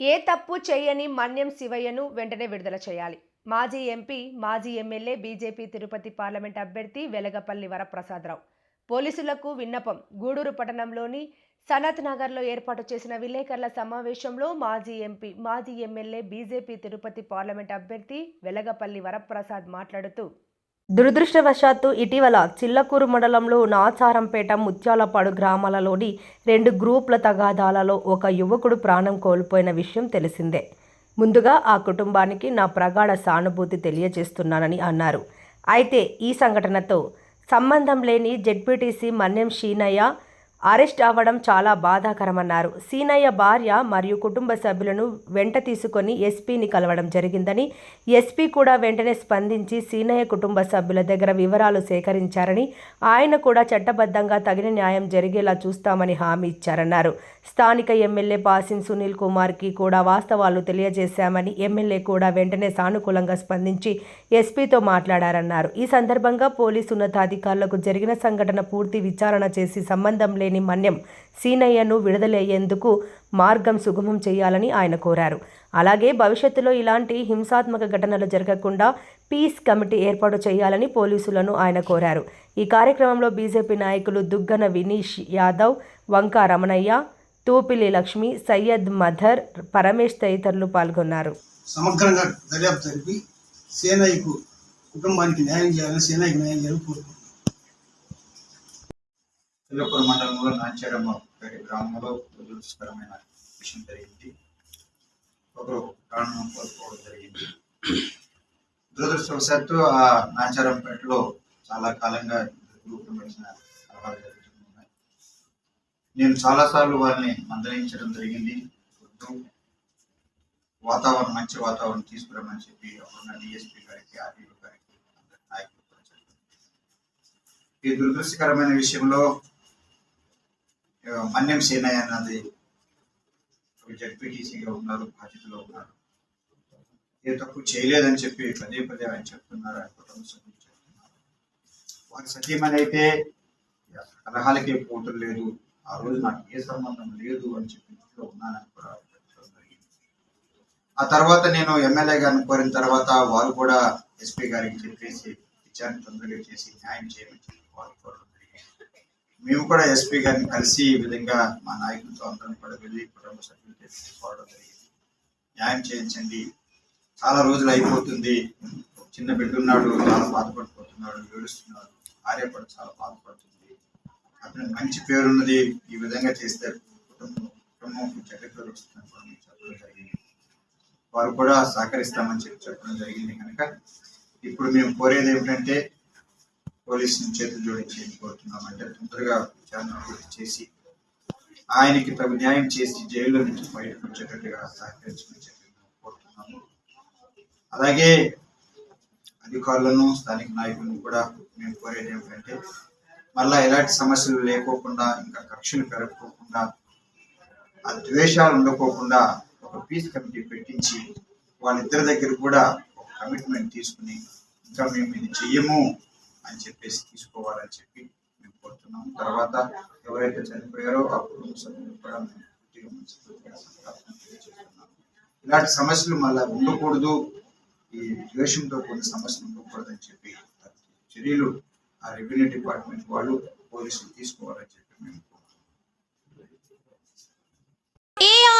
ఏ తప్పు చేయని మన్యం శివయ్యను వెంటనే విడుదల చేయాలి. మాజీ ఎంపీ మాజీ ఎమ్మెల్యే బీజేపీ తిరుపతి పార్లమెంట్ అభ్యర్థి వెలగపల్లి వరప్రసాదరావు. పోలీసులకు విన్నపం గూడూరు పట్టణంలోని సనత్ నగర్లో ఏర్పాటు చేసిన విలేకరుల సమావేశంలో మాజీ ఎంపీ మాజీ ఎమ్మెల్యే బీజేపీ తిరుపతి పార్లమెంట్ అభ్యర్థి వెలగపల్లి వరప్రసాద్ మాట్లాడుతూ దురదృష్టవశాత్తు ఇటీవల చిల్లకూరు మండలంలో నాచారంపేట ముత్యాలపాడు గ్రామాలలోని రెండు గ్రూపుల తగాదాలలో ఒక యువకుడు ప్రాణం కోల్పోయిన విషయం తెలిసిందే. ముందుగా ఆ కుటుంబానికి నా ప్రగాఢ సానుభూతి తెలియజేస్తున్నానని అన్నారు. అయితే ఈ సంఘటనతో సంబంధం లేని జెడ్పీటీసీ మన్యం షీనయ్య అరెస్ట్ అవ్వడం చాలా బాధాకరమన్నారు. సీనయ్య భార్య మరియు కుటుంబ సభ్యులను వెంట తీసుకొని ఎస్పీని కలవడం జరిగిందని ఎస్పీ కూడా వెంటనే స్పందించి సీనయ్య కుటుంబ సభ్యుల దగ్గర వివరాలు సేకరించారని ఆయన కూడా చట్టబద్ధంగా తగిన న్యాయం జరిగేలా చూస్తామని హామీ ఇచ్చారన్నారు. స్థానిక ఎమ్మెల్యే పాసిన్ సునీల్ కుమార్కి కూడా వాస్తవాలు తెలియజేశామని ఎమ్మెల్యే కూడా వెంటనే సానుకూలంగా స్పందించి ఎస్పీతో మాట్లాడారన్నారు. ఈ సందర్భంగా పోలీసు ఉన్నతాధికారులకు జరిగిన సంఘటన పూర్తి విచారణ చేసి సంబంధం లేని మన్యం సీనయ్యను విడుదలయ్యేందుకు మార్గం సుగమం చేయాలని ఆయన కోరారు. అలాగే భవిష్యత్తులో ఇలాంటి హింసాత్మక ఘటనలు జరగకుండా పీస్ కమిటీ ఏర్పాటు చేయాలని పోలీసులను ఆయన కోరారు. ఈ కార్యక్రమంలో బీజేపీ నాయకులు దుగ్గన వినీష్ యాదవ్ వంక రమణయ్య తూపిలి లక్ష్మి సయ్యద్ మధర్ పరమేష్ తదితరులు పాల్గొన్నారు. సమగ్రంగా దర్యాప్తు జరిపి సేనయ్యకు కుటుంబానికి న్యాయం చేయాలని సేనయ్యకు న్యాయం చేయాలని కోరుకుంటున్నాను తిల్లపురం మండలంలో నాచారమ్మ పేట గ్రామంలో దురదృష్టకరమైన విషయం జరిగింది. ఒకరు ప్రాణం కోల్పోవడం జరిగింది. దురదృష్టవశాత్తు ఆ నాచారంపేటలో చాలా కాలంగా గ్రూపులు మధ్యన కలహాలు జరుగుతున్నాయి. నేను చాలాసార్లు వారిని మందలించడం జరిగింది. వాతావరణం మంచి వాతావరణం తీసుకురమ్మని చెప్పి అప్పుడున్న డిఎస్పీ గారికి ఆర్టీఓ గారికి నాయకులు ఈ దురదృష్టకరమైన విషయంలో మన్యం సేనయ్య అన్నది జడ్పీటీసీగా ఉన్నారు బాధ్యతలో ఉన్నారు. ఏ తప్పు చేయలేదని చెప్పి పదే పదే ఆయన చెప్తున్నారు ఆయన కుటుంబ సభ్యులు చెప్తున్నారు. వారి సతీమణి అయితే కలహాలకే పోవటం లేదు. ఆ రోజు నాకు ఏ సంబంధం లేదు అని చెప్పి ఇంట్లో ఉన్నానని కూడా జరిగింది. ఆ తర్వాత నేను ఎమ్మెల్యే గారిని కోరిన తర్వాత వారు కూడా ఎస్పీ గారికి చెప్పేసి విచారణ తొందరగా చేసి న్యాయం చేయమని చెప్పి వారు కోరడం మేము కూడా ఎస్పీ గారిని కలిసి ఈ విధంగా మా నాయకులతో అందరం కూడా వెళ్ళి కుటుంబ సభ్యులు తీసుకోవడం జరిగింది. న్యాయం చేయించండి. చాలా రోజులు అయిపోతుంది. చిన్న బిడ్డ ఉన్నాడు చాలా బాధపడిపోతున్నాడు ఏడుస్తున్నాడు. భార్య కూడా చాలా బాధపడుతుంది. అతను మంచి పేరున్నది ఈ విధంగా చేస్తే కుటుంబం కుటుంబం చెడ్డ పేరు వస్తుందని కూడా చెప్పడం జరిగింది. వారు కూడా సహకరిస్తామని చెప్పి చెప్పడం జరిగింది కనుక ఇప్పుడు మేము కోరేది ఏమిటంటే పోలీసుని చేతులు జోడించి కోరుతున్నామంటే తొందరగా విచారణ పూర్తి చేసి ఆయనకి తగు న్యాయం చేసి జైల్లో నుంచి బయటకు వచ్చేటట్టుగా సహకరించమని చెప్పి కోరుతున్నాము. అలాగే అధికారులను స్థానిక నాయకులను కూడా మేము కోరేది ఏమిటంటే మళ్ళా ఎలాంటి సమస్యలు లేకోకుండా ఇంకా కక్షలు పెరగకోకుండా ఆ ద్వేషాలు ఉండకోకుండా ఒక పీస్ కమిటీ పెట్టించి వాళ్ళిద్దరి దగ్గర కూడా ఒక కమిట్మెంట్ తీసుకుని ఇంకా మేము ఇది చెయ్యము అని చెప్పేసి తీసుకోవాలని చెప్పి మేము కోరుతున్నాం. తర్వాత ఎవరైతే చనిపోయారో ఆ కుటుంబ సభ్యులు కూడా మేము పూర్తిగా ఇలాంటి సమస్యలు మళ్ళా ఉండకూడదు. ఈ ద్వేషంతో కొన్ని సమస్యలు ఉండకూడదని చెప్పి చర్యలు ఆ రెవెన్యూ డిపార్ట్మెంట్ వాళ్ళు పోలీసులు తీసుకోవాలని చెప్పి మేము